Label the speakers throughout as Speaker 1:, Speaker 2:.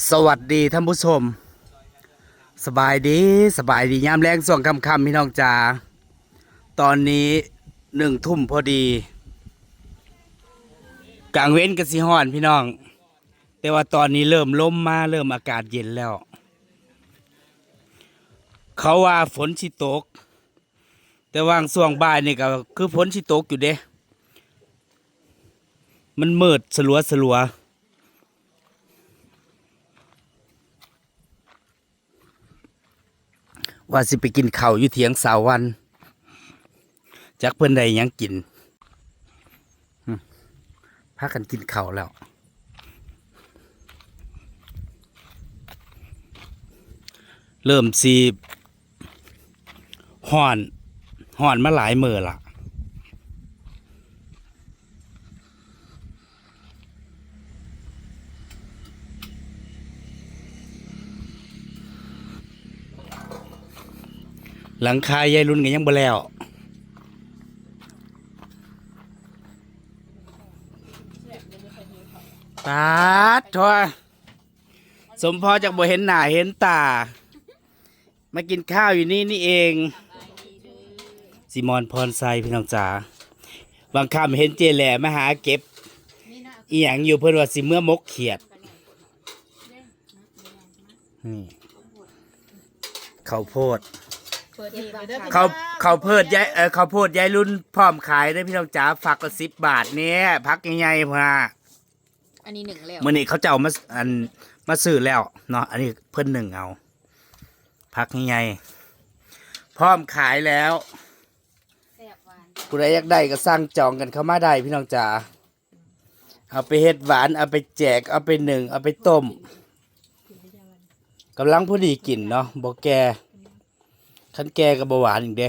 Speaker 1: สวัสดีท่านผู้ชม สบายดีสบายดียามแรงส่วงคำคำพี่น้องจ๋าตอนนี้หนึ่งทุ่มพอดีกลางเว้นกันสิฮ้อนพี่น้อง แต่ว่าตอนนี้เริ่มลมมาเริ่มอากาศเย็นแล้ว เขาว่าฝนสิตก แต่ว่างส่วงบ่ายนี่ก็คือฝนสิตกอยู่เด้ มันมืดสลัวสลัว ว่าสิไปกินข้าวอยู่เถียงสาววันจักเพื่อนใดยังกินพากันกินข้าวแล้วเริ่มสีห่อนห่อนมาหลายมือละ หลังคายายรุ่นกันยังบ่แล้วตาดทว่สมพอจากบ่เห็นหน้าเห็นตา มากินข้าวอยู่นี่นี่เองสิมอนพรไซพี่น้องจ๋าบางคำเห็นเจแหล่มาหาเก็บอีหยังอยู่เพื่อนว่าสิเมื่อมกเขียดนี่ข้าวโพด
Speaker 2: เปิดดีเลยเด้อ
Speaker 1: เขาเขาวเพิดยายเออเขาวโพดยายรุ่นพร้อมขายได้อพี่น้องจ๋าฝักละสิบบาทเนี่ยพักใหญ่ๆพ่อนะ
Speaker 2: อันนี้หนึ่งแล้ว
Speaker 1: มื่อนี้เขาจะเอามาอันมาซื้อแล้วเนาะอันนี้เพิ่นหนึ่งเอาพักใหญ่ๆพร้อมขายแล้ว
Speaker 2: แซ่บหวาน
Speaker 1: ผู้ใดอยากได้ก็สั่งจองกันเข้ามาได้พี่น้องจ๋า เอาไปเฮ็ดหวาน เอาไปแจก เอาไปหนึ่ง เอาไปต้มกำลังพอดีกินเนาะบ่แก่ คันแก่ก็บ่หวานอีกเด้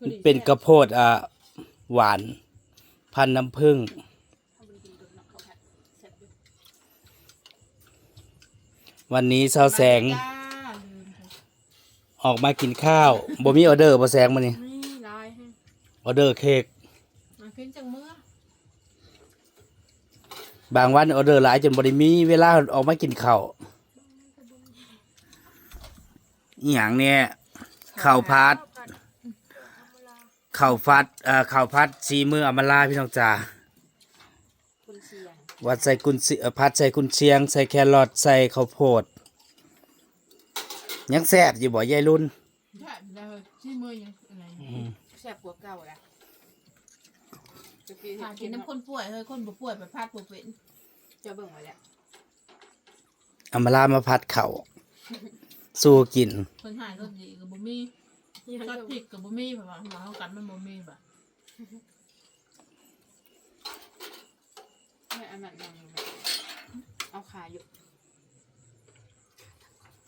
Speaker 1: มันเป็นกระโพดอ่าหวาน พันน้ำผึ้งวันนี้เช้าแสง ออกมากินข้าวบ่มีออเดอร์บ่แสงมื้อนี้
Speaker 3: นี่ลายให้
Speaker 1: ออเดอร์เค้ก
Speaker 3: มาขึ้นจังเมื่อบา
Speaker 1: งวันออเดอร์หลายจนบริมีเวลาออกมากินข้าวอหย่างเนี่ย ข้าวพัดข้าวฟัดเอ่อข้าวพัดสีมืออำมาลาพี่น้องจ๋า
Speaker 2: คุณเชียง
Speaker 1: วัดใส่กุนเชีเอ่อพัดใส่กุนเชียง ใส่แครอทใส่ข้าวโพดยังแซ่บอยู่บ่ยายรุ่น
Speaker 3: ใช่ได้เลยที่มือยังอะไร
Speaker 2: แซ่บกว่าเก่าละ
Speaker 3: หากินน้ำคนป่วยเฮ้ยคนบ่ป่วยไปพาดป่วยเป็น
Speaker 2: เจะเบิ่งไว้แล้ว
Speaker 1: อำมาลามาพัดข้าว สู้กิน
Speaker 3: คนหายรถดีกับบ่มีชอดพริกกับบ่มีแบบว่าหมาเขากันมันบ่มีแบบ
Speaker 2: ไม่อันนั้นยังอยู่แบบเอาขาอยู่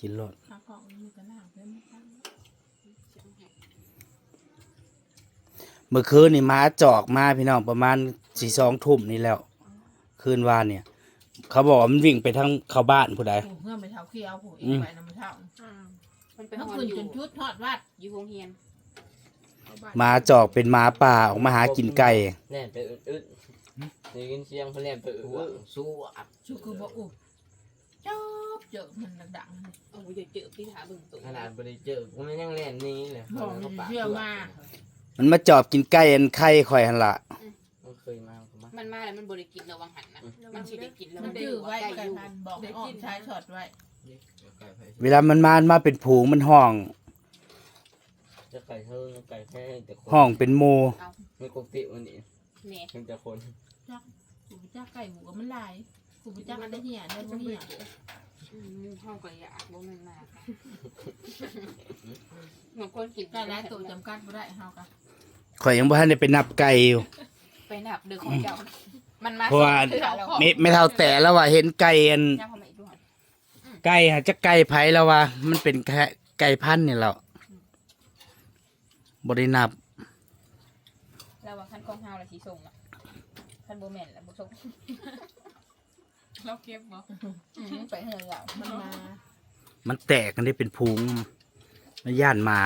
Speaker 1: กินรส
Speaker 3: ข้าวของมีกระหน่ำเพิ่มตั้ง
Speaker 1: เมื่อคืนนี่ม้าจอกมาพี่น้องประมาณสี่สองทุ่มนี่แล้ว คืนวานเนี่ย เขาบอกว่ามันวิ่งไปทางเข้าบ้านผู้ใด
Speaker 3: ผูกเงื่อนไปเท้าเคี้ยวผูกอี
Speaker 1: อื
Speaker 3: ก
Speaker 1: ม
Speaker 3: ไปน้ำมันเท้า
Speaker 2: มันไป
Speaker 3: เมื่อ
Speaker 2: ฮอ
Speaker 3: คื
Speaker 2: น
Speaker 3: น
Speaker 2: อยู่
Speaker 3: จนชุดทอดวัด
Speaker 2: อยู่โรงเรียน
Speaker 3: เอาบ้าน
Speaker 1: หมาจอกเป็นหมาป่าออกมาหากินไก่
Speaker 4: แน่นไปอึดๆได้ยินเสียงเขาแน่นไปอึดๆสู้อะ
Speaker 3: ชูคือบ่อุบจอบเจอมันดัง
Speaker 2: โอ้ยอย่าเจอพี่ถาเบิ่งตัว
Speaker 4: ขนาดบ่ได้เจอกูมันยังแล่นหนี้เลย
Speaker 3: ๆบอกมันเชื่อมา
Speaker 1: มันมาจอบกินไก่อันไข่ข่อยหันละ
Speaker 4: มันเคยมาผ มมา
Speaker 2: มันมาแล้วมันบริกินระวังหันนะมันสิได้กินแล้ว
Speaker 3: มั
Speaker 2: มันนได้
Speaker 3: ดื้อ
Speaker 2: รู้ว่า
Speaker 3: ไว้
Speaker 2: ไก่
Speaker 3: กั
Speaker 2: อนยู่
Speaker 3: พันบอกอ้อมชายช็อตไว้
Speaker 4: ไก่ไผ่
Speaker 1: เวลามันมามาเป็นผูงมันห้อง
Speaker 4: จะไก่เท่าไก่แค่แต่คน
Speaker 1: ห้องเป็นโม
Speaker 4: ไม่กติวันนี้
Speaker 2: เนี่ย
Speaker 4: เป็นแต่คน
Speaker 3: กูไปจ้าไก่หูก็มันลายกูไปจ้ามันได้เหี้ยได้บ่เหี้ย
Speaker 2: อืมห้องก็อยากบ่แมันมากค่ะเหมือนคนกิน
Speaker 3: ไก่หลายตัวจำกัดบ่ได้เฮาก็
Speaker 1: ข่อยยังบ่ทันได้ไปนับไก่อยู่
Speaker 2: ไปนับเดือของเจ้า มันมา
Speaker 1: เพราะว่า
Speaker 2: สองเทื่อแล้ว
Speaker 1: ไม่ไม่เท่าแต่แล้วว่าเห็นไก่อัน
Speaker 2: ย่างเข้ามาอีกด้วย
Speaker 1: ไก่ฮะจะไก่ไผแล้วว่า มันเป็นแค่ไก่พันธุ์นี่แหล้วบ่ได้นับ
Speaker 2: แล้วว่าขั้นกองเฮาละสีส่งอะขั้นโบแมนแล้วบ่ส่ง
Speaker 3: เราเก็บบ่
Speaker 2: อืมไปเฮือนเรา
Speaker 3: มันมา
Speaker 1: มันแตกกันได้เป็นพุงมันย่านหมา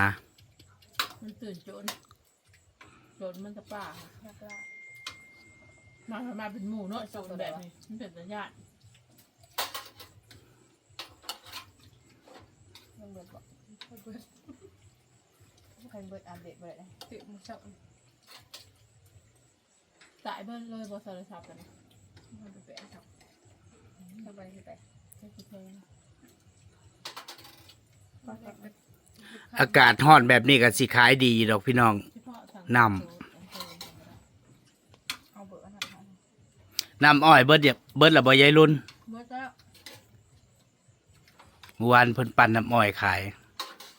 Speaker 3: มันตื่นโจรโจรมันจะป่า มามาเป็นหมู่เนาะโจรแบบนี้มันเป็นสัญญาณ
Speaker 2: เบิดบ่เบิดใครเบิดอัปเดตบ่ได้เลย
Speaker 3: ติดมือเช้าตายเบิ้ลเลยบอสโทรศัพท์กัน
Speaker 2: มันไปแปะครับสบายสิไป
Speaker 3: ใช่กี่เพลง
Speaker 1: อากาศร้อนแบบนี้ก็สิขายดีดอกพี่น้อง
Speaker 3: เฉพาะทาง
Speaker 1: น
Speaker 2: เอาเบิดอันนั้น
Speaker 1: น้ำอ้อยเบิดเดียเบิดละบ่ยายรุ่น
Speaker 3: เมื่อแล้ว
Speaker 1: เมื่อวานเพิ่นปั่นน้ำอ้อยขาย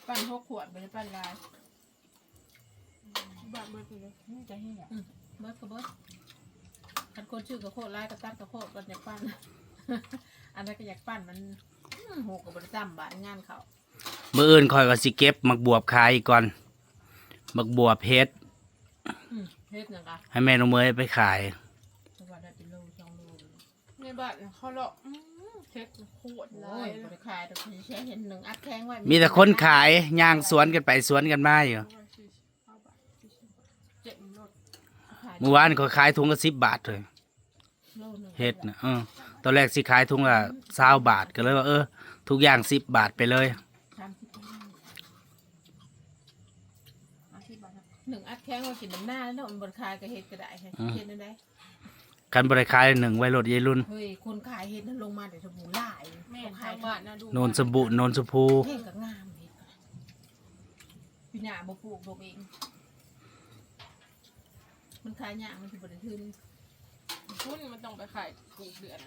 Speaker 3: ปั้นหกขวดไปเลยปั้นลาย
Speaker 2: บ้าเบิดเลยนี่จะให้เนี่ย
Speaker 3: เมื่อก็เบิดอันคนชื่อกับโคตรลายกับตัดกับโคตรกันอยากปั้น อันนั้นก็อยากปั้นมันอื้อหกกับบริษัทบาทงานเขา
Speaker 1: มื้ออื่นคอยก็สิเก็บมักบวบขายอีกก่อนมักบวบเฮ็ด
Speaker 3: อืมเฮ็ดหยังกะ
Speaker 1: ให้แม่น้องเมยไปขาย
Speaker 3: สวัสดีเป็นโลสองโลเลย
Speaker 2: ในบ้านเขาเลาะเช็คโคตร
Speaker 3: โอ้ยบริขายแต่คุณแค่เห็นหนึ่งอัดแข้งไว้
Speaker 1: มีแต่คนขายย่างสวนกันไปสวนกันมาอยู่
Speaker 3: เจ็บรถขาย
Speaker 1: เมื่อวานเขาขายถุงละ10บาทเลย
Speaker 3: โลหนึ่ง
Speaker 1: เฮ็ดนะเออตอนแรกสิขายถุงละ20บาทก็เลยว่าเออทุกอย่าง10บาทไปเลย
Speaker 3: สามสิบห้า
Speaker 2: อาชีพบ้าน
Speaker 3: หนึ่งอัดแข้งไว้กินน้ำหน้าแล้วเนาะมันบริขายกับเฮ็ดก็ได้ค่ะเฮ็ดนั่นได้
Speaker 1: คันบ่ได้ขายหนึ่งไว้รถยายรุ่น
Speaker 3: เฮ้ยคนขายเฮ็ดนั่นลงมาเดี๋ยวจะบูหลาย
Speaker 2: แม่
Speaker 3: เขา
Speaker 2: ทา
Speaker 3: ขาย
Speaker 2: งบ้านนะดู
Speaker 1: โนนสมบุโนนสมพู
Speaker 3: เฮ็ดก็งามเฮ็ดก็พี่หน้าบ่ปลูกดอกเอง มันขายยากมันสิบ่ได้ทุน
Speaker 2: พุ่นมันต้องไปขายปลูกเดือน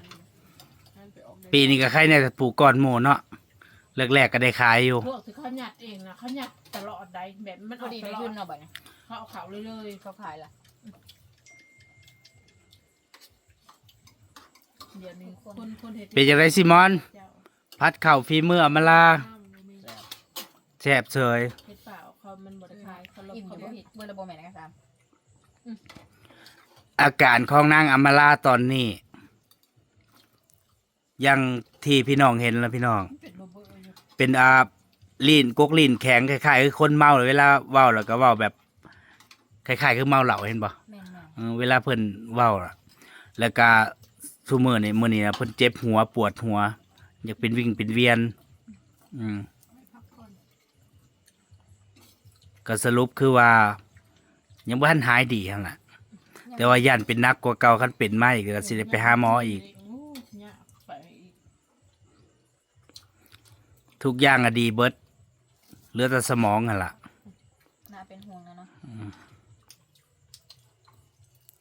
Speaker 2: นั่นไปออกเดือน
Speaker 1: ปีนี้ก็ใครเนี่ยปลูกก่อนหมู่เนาะแรกๆก็ได้ขายอยู่
Speaker 3: พวกที่เขาหยัดเองนะเขาหยัดตลอดใดแบบมัน
Speaker 2: พ
Speaker 3: อ
Speaker 2: อ
Speaker 3: อก
Speaker 2: ดี
Speaker 3: ต
Speaker 2: ได้
Speaker 3: ลอ
Speaker 2: ขึ้
Speaker 3: ด
Speaker 2: นเนาะบัดนี้
Speaker 3: เขาเอาเขาเลยเลย
Speaker 2: เขาขายล่ะ
Speaker 3: เดี๋ยวนี้คนคนเฮ็ด
Speaker 1: เป็นจังไดซิมอน
Speaker 3: เจ้า
Speaker 1: พัดข้าวฝีมืออำมาลา
Speaker 3: น้ำบ่มี
Speaker 1: แซ่บเฉย
Speaker 3: เฮ็ดเปล่าเขามันบ่ได้ขายเขาลบ
Speaker 2: อิ่ม
Speaker 3: เขา
Speaker 2: เขา
Speaker 3: บ่
Speaker 2: บ่
Speaker 3: เฮ็ด
Speaker 2: เบิดระบบแม่นกันสาม
Speaker 1: อาการของนางอำมาลาตอนนี้ ยังที่พี่น้องเห็นแล้วพี่น้อง
Speaker 3: เป็นบ่เบิ่อยู่
Speaker 1: เป็นอาลีนกกลีนแข็งคล้ายๆคือคนเมาเลยเวลาเว้าแล้วก็เว้าแบบคล้ายๆคือเมาเหล้าเห็นบ่
Speaker 2: แม่นแม่น
Speaker 1: เออเวลาเพิ่นเว้าล่ะ แล้วก็ ซุมื้อนี่มื้อนี้นะเพิ่นเจ็บหัวปวดหัว อยากเป็นวิ่งเป็นเวียน อืมก็สรุปคือว่า ยังบ่ทันหายดีหั่นล่ะ แต่ว่าย่านเป็นนักกว่าเก่าคันเป็นมาอีกก็สิได้ไปหาหมออีก ทุกอย่างอะดีเบิดเหลือแต่สมองหั่นล่ะ
Speaker 2: น่าเป็นห่วงนะเนาะ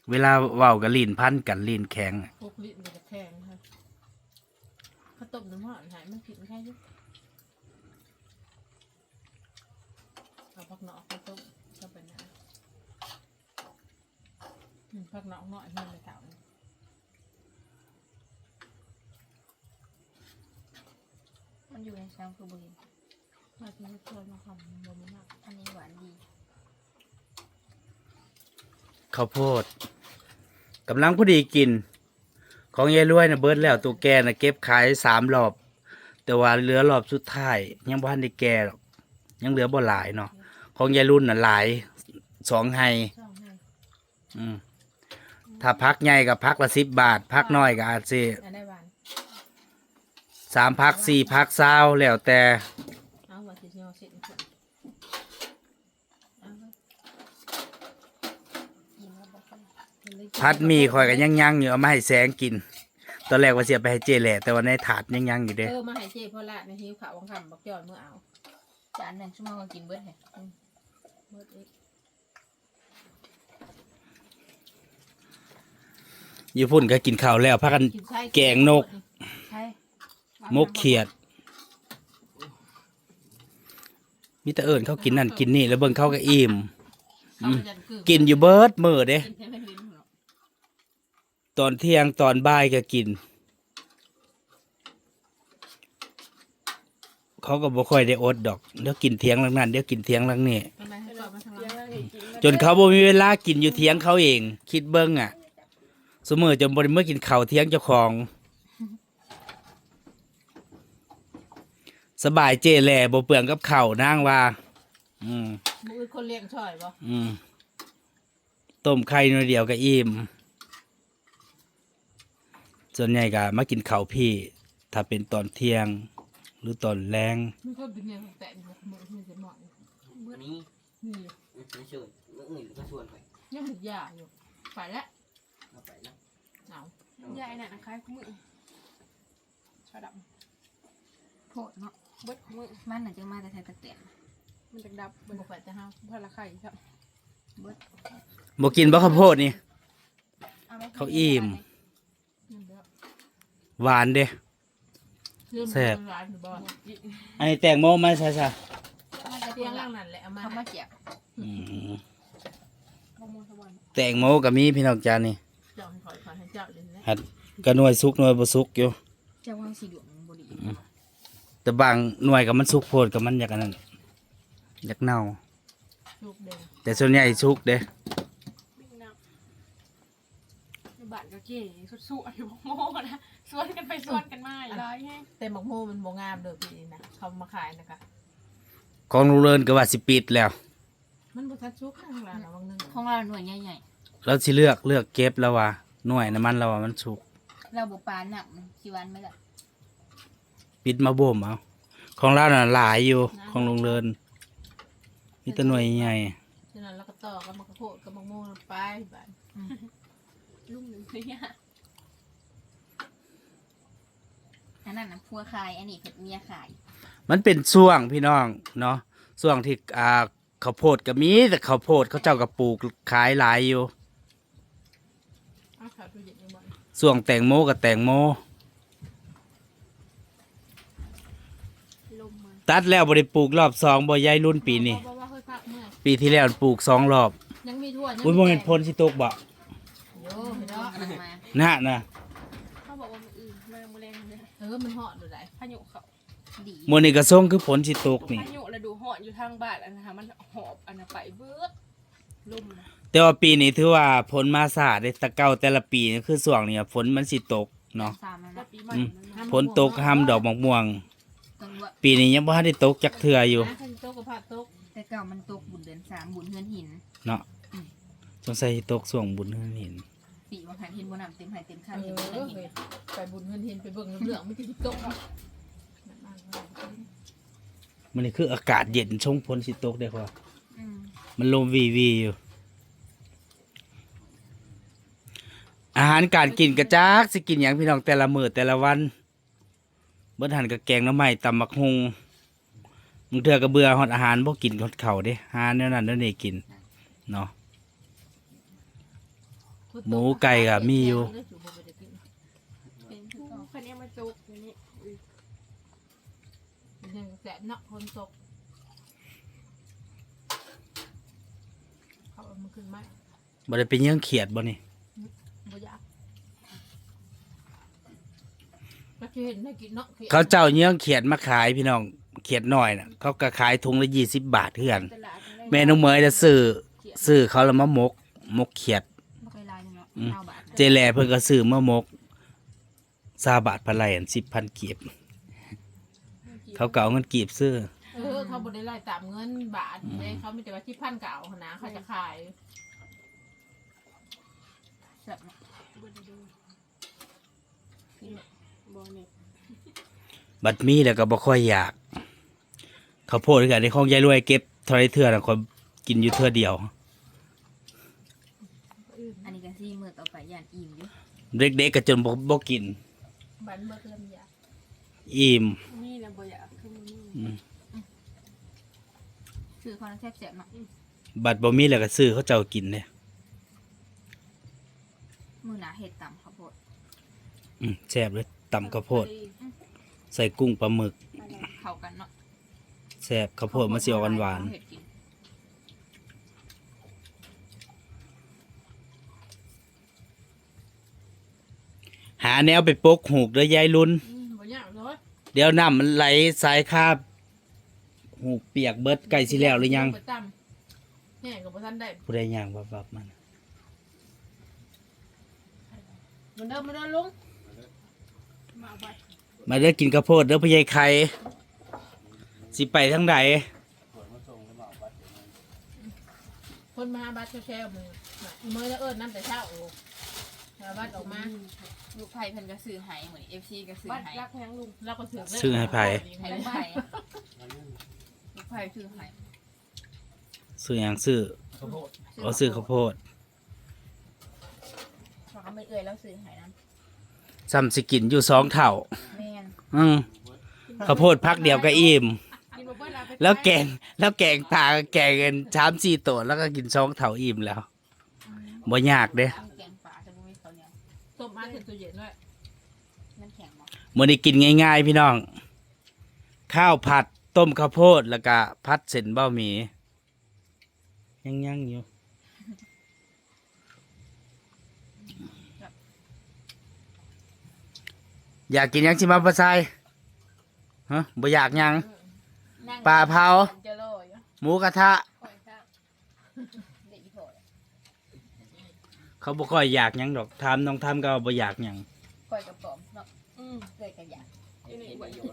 Speaker 1: เวลาเว้าก็ลิ้นพันกันลิ้นแข็ง
Speaker 3: พวกลิ้นมันจะแข็งค่ะข้าวต้มน้ำหอมหายมันผิดแค่ยุเอาผักหนอกข้าวต้มเข้าไปนะอืมผักหนอกหน่อยมันเลยเต่า
Speaker 2: มันอยู่ในช้างคือบ่เห็น
Speaker 3: มาที่นี่ตัวมาคำมันบ่มีมาก
Speaker 2: อันนี้หวานดี
Speaker 1: ข้าวโพด กำลังพอดีกิน ของยายรวยนะเบิดแล้วตัวแกนะเก็บขายสามรอบ แต่ว่าเหลือรอบสุดท้ายยังบ่ทันได้แกหรอกยังเหลือบ่หลายเนาะของยายรุ่นน่ะหลายสองไฮอืมถ้าพักใหญ่กับพักละสิบบาท พักน้อยก็อาจสิ
Speaker 3: อันได้หวาน
Speaker 1: สามพักสี่พักเศร้าแล้วแต่
Speaker 3: เอาว่าสิเชียวสิคนเอาไว้
Speaker 2: กินแล้วบ่ค่อย
Speaker 3: เพิ่นเลยกิน
Speaker 1: พัดหมีคอยกันยังยังๆอยู่เอามาให้แสงกิน ตอนแรกว่าเสียไปให้เจแหละแต่ว่าในถาดยังยังๆอยู่เด้
Speaker 3: เออมาให้เจ๊พ่อละในหิวขาววังคำบักจอยเมื่อเอา
Speaker 2: จานหนึ่งชั่วโมงก็กินเบิดเลย
Speaker 3: เมื่อเอ็ก
Speaker 1: อยู่พุ่นก็กินข้าวแล้วพักกัน
Speaker 3: กินไส้
Speaker 1: แกงนก
Speaker 2: ใช่
Speaker 1: มกเขียดมีแต่เอิญเขากินนั่นกินนี่แล้วเบิ่งเขาก็อิ่ม
Speaker 3: เขาจะกึ่ง
Speaker 1: กินอยู่เบิดมือเด้
Speaker 3: กินให้มันลิ้นหรอก
Speaker 1: ตอนเที่ยงตอนบ่ายก็กิน เขาก็บ่ค่อยได้อดดอกเดี๋ยวกินเที่ยงหลังนั้นเดี๋ยวกินเที่ยงหลังนี่
Speaker 3: ทำไมให้ก่อนมาทางหลัง
Speaker 1: จนเขาบ่มีเวลากินอยู่เที่ยงเขาเอง คิดเบิ่งอะสมมติจนบ่ได้เมื่อกินข้าวเที่ยงเจ้าของ สบายเจแหล่บ่เปลืองกับข้าวนางว่า อืม
Speaker 3: มือคนเลี้ยงช่อยบ่
Speaker 1: อืมต้มไข่หน่อยเดียวก็อิ่ม ส่วนใหญ่ก็มากินข้าวพี่ ถ้าเป็นตอนเที่ยง หรือตอนแรง
Speaker 3: ไม่ค่อยเป็นเนี่ยแต่มือมือจะหมอน
Speaker 4: นี่
Speaker 3: นี่
Speaker 4: ไม่ชวนเมื่ออื่นก็ชวนไป
Speaker 3: ยังถึงยาอยู่ไปแล้ว
Speaker 4: เอาไปแล้ว
Speaker 3: เอา
Speaker 2: ยายน่ะนะคล้ายคู่มือชาดับ
Speaker 5: โพดเนาะ
Speaker 2: เบิดคู่มือ
Speaker 5: มันน่ะจะมาแต่ไทยตะเตียน
Speaker 2: มันจะดับ
Speaker 3: มันบอกว่าจะห้า
Speaker 2: พละไข่ครับ
Speaker 1: บ่กินบ่ข้าวโพดนี่
Speaker 2: อไหม
Speaker 1: เขาอิ่ม
Speaker 3: นั่นเด้อ
Speaker 1: หวานเด้
Speaker 3: เริ่ม
Speaker 1: แซ่บ
Speaker 3: ร้านหรือบ่
Speaker 1: อันนี้แตงโมมาใช่ใช่
Speaker 5: มันจะ
Speaker 3: เตี
Speaker 5: เตี
Speaker 3: ย
Speaker 5: ย
Speaker 3: ง
Speaker 5: ง
Speaker 3: ล่า
Speaker 5: ล่างง
Speaker 3: นั่นแหละเอามา
Speaker 5: เขามาเจียบ
Speaker 1: อืม
Speaker 2: มะม่วงสวรรค์
Speaker 1: แตงโมก็มีพี่น้องจานนี่
Speaker 3: เจ้าให้คอยคอยให้เจ้าเลยนะ
Speaker 1: ฮัดก็หน่วยสุกหน่วยบ่สุกอยู่
Speaker 5: เจ้าว่าสีดวงบดี
Speaker 1: แต่บางหน่วยก็มันสุกโพดก็มันอยากอันนั้นอยากเน่า
Speaker 3: ลูกเด่น
Speaker 1: แต่ส่วนใหญ่สุกเด้
Speaker 2: วิ่งน้ำในบ้านก็เก๋สุดๆอยู่โม่นะ สวนกันไปสวนกันมาร้ายแห้ง
Speaker 3: แต่หมกโมมันโมงามเด้อพี่นะเขามาขายนะคะ
Speaker 1: ของโรงเรียนก็ว่าสิปิดแล้ว
Speaker 3: มันบ่ทันชุกข้างหลังนะบางนึง
Speaker 5: ของเราหน่วยใหญ่
Speaker 1: แล้วสิเลือกเลือกเก็บแล้วว่าหน่วยน้ำมันแล้วว่ามันสุก
Speaker 5: ๆเราบุปานหนักมันสิวันไหมล่ะ
Speaker 1: ปิดมาบ่มเอา ของเราน่ะหลายอยู่ของโรงเรียนมีแต่หน่วยใหญ่
Speaker 3: ฉะนั้นเราก็ต่อกับมะกะโพดกับมะโมไปบ้าน
Speaker 2: ลุ่มหนึ่งเนี่ย
Speaker 5: อันนั้นน่ะพัวขาย อันนี้เผ็ดเมียขาย
Speaker 1: มันเป็นช่วงพี่น้องเนาะช่วงที่อ่าข้าวโพดก็มีแต่ข้าวโพดเขาเจ้าก็ปลูกขายหลายอยู่
Speaker 3: เอาข่าวตัวเย็นยังบ่
Speaker 1: ช่วงแตงโมกับแตงโม
Speaker 2: ลมมา
Speaker 1: ตัดแล้วบ่ได้ปลูกรอบสองบ่ยายรุ่นปีนี้
Speaker 3: เพราะว่าเฮ้ยพักเมื่อย
Speaker 1: ปีที่แล้วปลูกสองรอบ
Speaker 3: ยังมีทั่วยัง
Speaker 1: อุ้ยบ่แม่นพ้นสิตกบ่
Speaker 3: โย่เนาะ
Speaker 5: อันนั้นมา
Speaker 1: น่ะ
Speaker 2: ออมั
Speaker 3: นเหาะดูได้
Speaker 2: พายุเขา
Speaker 5: ดี
Speaker 1: มื้อนี้ก็ส่งคือฝนสิตกนี่
Speaker 2: พายุแล้วดูหอนอยู่ทางบ้านอันนะคะมันหอบอันน่ะไปเบิดลุ่มนะ
Speaker 1: แต่ว่าปีนี้ถือว่าฝนมาสาได้แต่เก่าแต่ละปีนี่คือช่วงนี้ฝนมันสิตกเนาะ
Speaker 5: สามแล้ว
Speaker 2: แล้ว
Speaker 5: นะ
Speaker 2: ปีใหม่มัน
Speaker 1: ฝนตกห้ามดอกมะม่วง
Speaker 5: ต้องว่า
Speaker 1: ปีนี้ยังบ่ทันได้ตกจักเทื่ออยู่
Speaker 3: นะคันโตกกับผัดโตก
Speaker 5: แต่เก่ามันตกบุญเดือนสามบุญเฮือนหิน
Speaker 1: เนาะสงสัยสิตกช่วงบุญเฮือนหิน
Speaker 5: ปีว่าหันเห็นบนน้ำเต็มหายเต็มคัน
Speaker 3: เอ
Speaker 5: เห็นบน
Speaker 3: อ
Speaker 5: น้ำหิน
Speaker 3: ไปบุญเงินเห็นไปเบิ่งเรื่องไม่ติดโตก
Speaker 1: มันนี่คืออากาศเย็นชงฝนสิตกได้ค่ะ
Speaker 5: อืม
Speaker 1: มันลมวีวีอยู่ อาหารการกินกระจักสิกินอย่างพี่น้องแต่ละมื้อแต่ละวันเบิ่หันกับแกงหน้ำไม้ตำบักฮุงมึงเถื่อก็เบื่อฮอดอาหารบ่กินฮอดข้าวเด้หาแนวนั้นแนวนี้กินเนาะ หมูไก่ก็มีอยู่
Speaker 2: เป็นทุกคนนี้มาจุกอย่างนี้อุ้ย
Speaker 3: ยังแสบเนาะคนตกเขาเอามันขึ้นไหม
Speaker 1: บ่ได้ไปเยี่ยงเขียดบ่นี่
Speaker 3: บ่อยากก็จะเห็นได้กินเนาะ
Speaker 1: เขาเจ้าเยี่ยงเขียดมาขายพี่น้องเขียดน้อยน่ะ เขาก็ขายถุงละ20บาทเทื่อน
Speaker 2: ตลาดอะไร
Speaker 1: แม่น้องเหมยจะซื้อซื้อเขาแล้วมาหมกหมกเขียด
Speaker 5: บ่ เคยลายเนาะ
Speaker 1: อืม
Speaker 5: เก้าบาทนะ
Speaker 1: เจแลเพิ่นก็ซื้อมาหมกซาบาทพะไหลอันสิบพันกีบ เขาก็เอาเงินกีบซื้อ
Speaker 3: เออเขาบ่ได้ไล่ตามเงินบาทเลยเขามีแต่ว่าที่พันเก่าหนะเขาจะขาย
Speaker 5: แซ่บเนาะ
Speaker 2: บนดูบอเนี่ย
Speaker 1: บัดมีแล้วก็บ่ค่อยอยาก เขาวโพดกันในของยายรวยเก็บเท่าไรเทื่อน่ะคนกินอยู่เทื่อเดียว
Speaker 5: อันนี้กัน ซี่มือต่อไปย่านอิ่มอยู่
Speaker 1: เด็กๆก็จนบ่บ่กิน
Speaker 3: บันเบิกเริ่มอยาก
Speaker 1: อิ่ม
Speaker 2: นี่นะบอยากขึ้นมานี่
Speaker 1: อืม
Speaker 5: คือเขาน่ะแซ่บแซ่บๆเนาะ
Speaker 1: บัดบ่มีแล้วก็ซื้อเขาเจ้ากินเด้
Speaker 5: มือหนาเห็ดต่ำข้าวโพด
Speaker 1: อืมแซ่บเลยตำข้าวโพด ใส่กุ้งปลาหมึก
Speaker 5: เข้ากันเนาะ
Speaker 1: แซ่บข้าวโพดมันสิออกหวาน
Speaker 5: เผ็ดกิน
Speaker 1: หาแนวไปปกหูกเด้อยายรุ่น
Speaker 3: อืมบ่อยากเลย
Speaker 1: เดี๋ยวน้ำมันไหลสายคาบหูกเปียกเบิดไก่สิแล้วหรือยัง
Speaker 3: ไปตั้มแห้งกับบ่ทันได้
Speaker 1: ผู้ใดย่างวับๆมัน
Speaker 3: มันเดิมมันเดิมลุง
Speaker 2: มาเอาไป
Speaker 1: มาเด้อกินข้าวโพดเด้อพ่อใหญ่ไข่สิไปทางใด
Speaker 3: คนมาหาบัตรแชร์มือเมื่อแล้วเอิญน้ำแต่เช้าโอ้ ใช่แต่วัดออกมา
Speaker 5: ลูกไผ่เพิ่นก็ซื้อให้เหมือน FC ก็ซื้อ
Speaker 2: บ้าน
Speaker 5: ให้
Speaker 2: รักยังลุง
Speaker 3: เราก็ถือ
Speaker 1: ซื้อให้ไผ
Speaker 5: ให้ลูกไผ่ลูกไผ่ซื้อให้
Speaker 1: ซื้อหยังซื้อเอาซื้อข้าวโพด
Speaker 5: เขาก็ไม่เอ่ยแล้วซื้อให้นํ
Speaker 1: ซ้ำสิกินอยู่สองเท่า
Speaker 5: แม่น
Speaker 1: อืมข้าวโพดพักเดียวก็อิ่ม
Speaker 2: กินบ่เบิดเอาไป
Speaker 1: แล้วแกงแล้วแกงปลาก็แกงกันชามสี่ตัวแล้วก็กินสองเท่าอิ่มแล้วบ่ยากเด้
Speaker 5: กินแกง
Speaker 3: ต้มมาถึงตู้เย็นด้วย
Speaker 5: มันแข็งบ่
Speaker 1: มื้อนี้กินง่ายๆ พี่น้อง ข้าวผัดต้มข้าวโพดแล้วก็พัดเส้นบะหมี่ยังๆอยู่อยากกินหยังสิมาบ่ใส่ฮะบ่อยากหยัง
Speaker 5: นั่ง
Speaker 1: ปลาเผา
Speaker 5: จะโลอยู่
Speaker 1: หมูกระทะ
Speaker 5: คอยข้างเด็กอีโถ
Speaker 1: เขาบ่ค่อยอยากหยังดอกถามน้องทำก็บ่อยากหยัง
Speaker 5: คอยกระป๋อมเนาะ
Speaker 2: อืม
Speaker 5: เลยกระยา
Speaker 2: นี่นี่บ่อยู่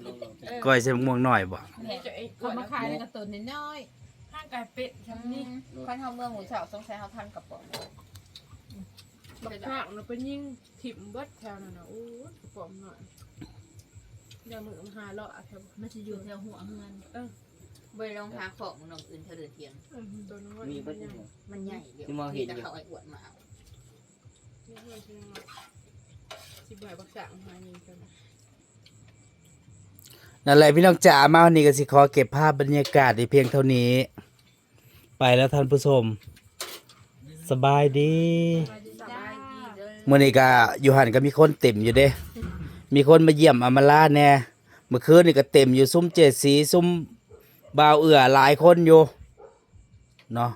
Speaker 2: เออ
Speaker 1: ก้อยใส่มะม่วงน้อยบ่
Speaker 5: แม่
Speaker 2: จะไอ้
Speaker 3: เขามาขายในกระตุนนิดน้อย
Speaker 2: ห้างไก่เป็ด
Speaker 5: อื
Speaker 2: ทำนี่
Speaker 5: มคันเฮาเมืองหมูสาวสงสัยเฮาทันกระป๋อม
Speaker 2: บักข้างเราไปยิงถิ่มเบิดแถวนั้นน่ะโอ้ยปอมหน่อยอย่ามือมาหาเลาะแถว
Speaker 3: มันจะอยู่แถวหัวเฮือน
Speaker 5: บริลองหาของมึงลองอื่นเธอเดือเทียง
Speaker 2: เออตัวน้อย
Speaker 4: มี
Speaker 2: มั
Speaker 4: เพิ่
Speaker 2: น
Speaker 4: น
Speaker 2: ยัง
Speaker 5: มันใหญ่เดี๋ยว
Speaker 4: ที่มองเห็นอยู่
Speaker 5: จะเขาไอ้อวดมาเอา
Speaker 2: นี่เพื่อนฉันยังสิบ่อยบักสังมายิงกัน
Speaker 1: นั่นแหละพี่น้องจ๋ามาวันนี้ก็สิขอเก็บภาพบรรยากาศในเพียงเท่านี้ ไปแล้วท่านผู้ชม
Speaker 2: สบายดี
Speaker 5: สบายดีเด้อ
Speaker 1: มื่อนี้ก็อยู่หันก็มีคนเต็มอยู่เด้ มีคนมาเยี่ยมอามาลาแน่เมื่อคืนนี่ก็เต็มอยู่ซุ้มเจ็ดสีซุ้มบาวเอือหลายคนอยู่เนาะ